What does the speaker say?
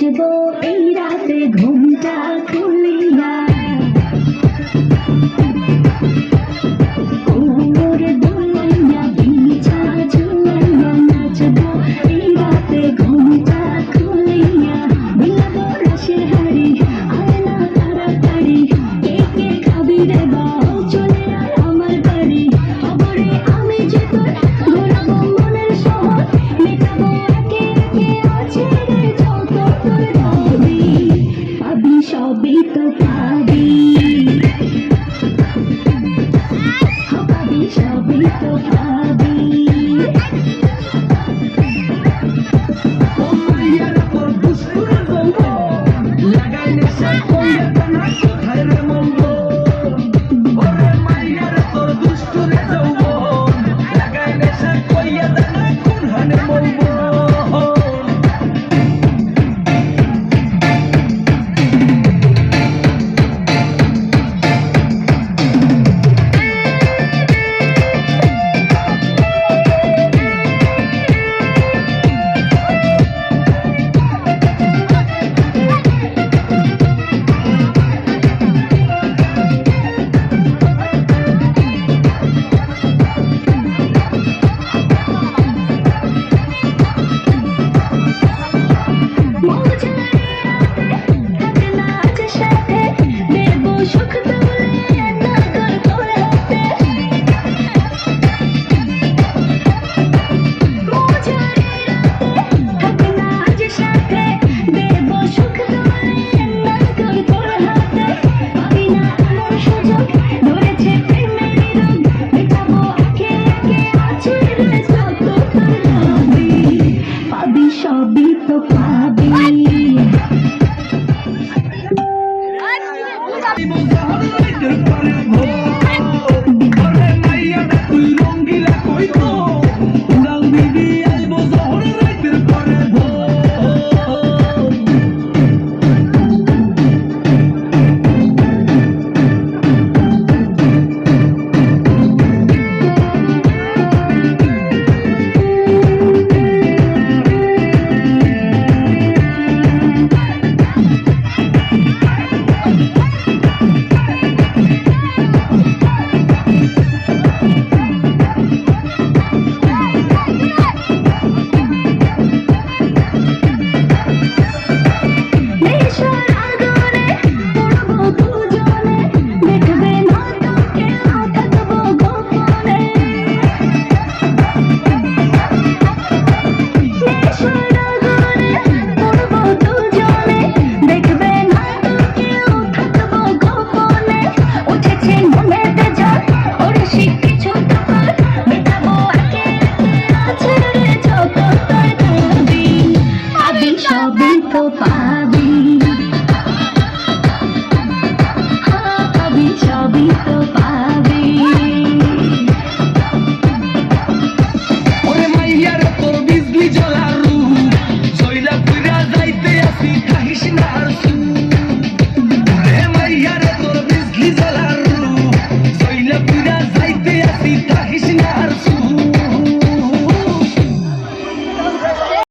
নাচবো এই রাতে ঘুমটা খুলিয়া। Yeah. Happy.